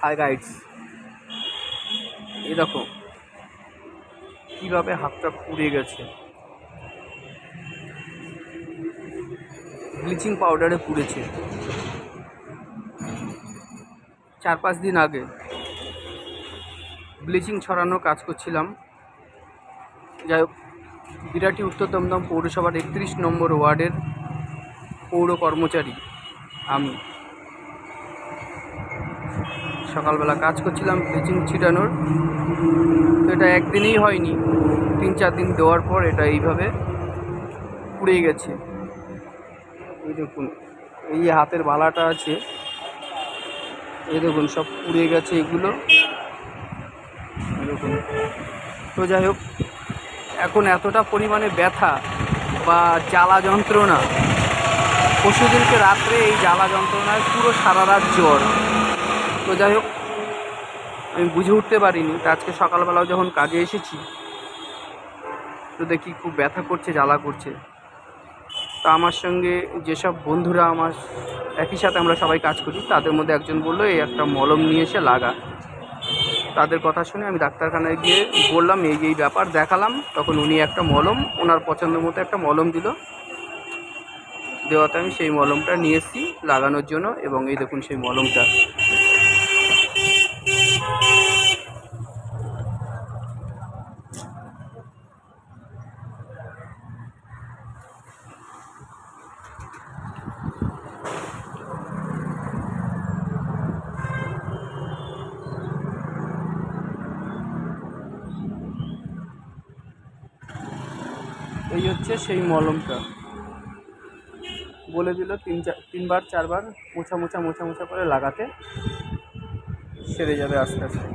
High guides এই দেখো, কীভাবে হাতটা পুড়ে গেছে। ব্লিচিং পাউডারে পুড়েছে। চার পাঁচ দিন আগে ব্লিচিং ছড়ানোর কাজ করছিলাম। যাই হোক বিরাটি উত্তর দমদম পৌরসভার একত্রিশ নম্বর ওয়ার্ডের পৌর কর্মচারী আমি। সকালবেলা কাজ করছিলাম ব্লিচিং ছিটানোর। এটা একদিনেই হয়নি। তিন চার দিন দেওয়ার পর এটা এইভাবে পুড়ে গেছে। এই দেখুন, এই হাতের বালাটা আছে, এই দেখুন, সব পুড়ে গেছে এগুলো। তো যাই হোক, এখন এতটা পরিমাণে ব্যথা বা জ্বালা যন্ত্রণা, পশুদেরকে রাত্রে এই জ্বালা যন্ত্রণায় পুরো সারা রাত জ্বর। তো যাই হোক, আমি বুঝে উঠতে পারিনি তা আজকে সকালবেলাও যখন কাজে এসেছি, তো দেখি খুব ব্যথা করছে, জ্বালা করছে। তা আমার সঙ্গে যেসব বন্ধুরা আমার একই সাথে আমরা সবাই কাজ করি, তাদের মধ্যে একজন বলল, এই একটা মলম নিয়ে এসে লাগা। তাদের কথা শুনে আমি ডাক্তারখানায় গিয়ে বললাম, এই এই ব্যাপার দেখালাম। তখন উনি একটা মলম, ওনার পছন্দ মতো একটা মলম দিল। দেওয়াতে আমি সেই মলমটা নিয়ে এসেছি লাগানোর জন্য এবং এই দেখুন সেই মলমটা। এই হচ্ছে সেই মলমটা। বলে দিল তিন চার তিনবার, চারবার মোছা মোছা মোছা মোছা করে লাগাতে সেরে যাবে আস্তে আস্তে।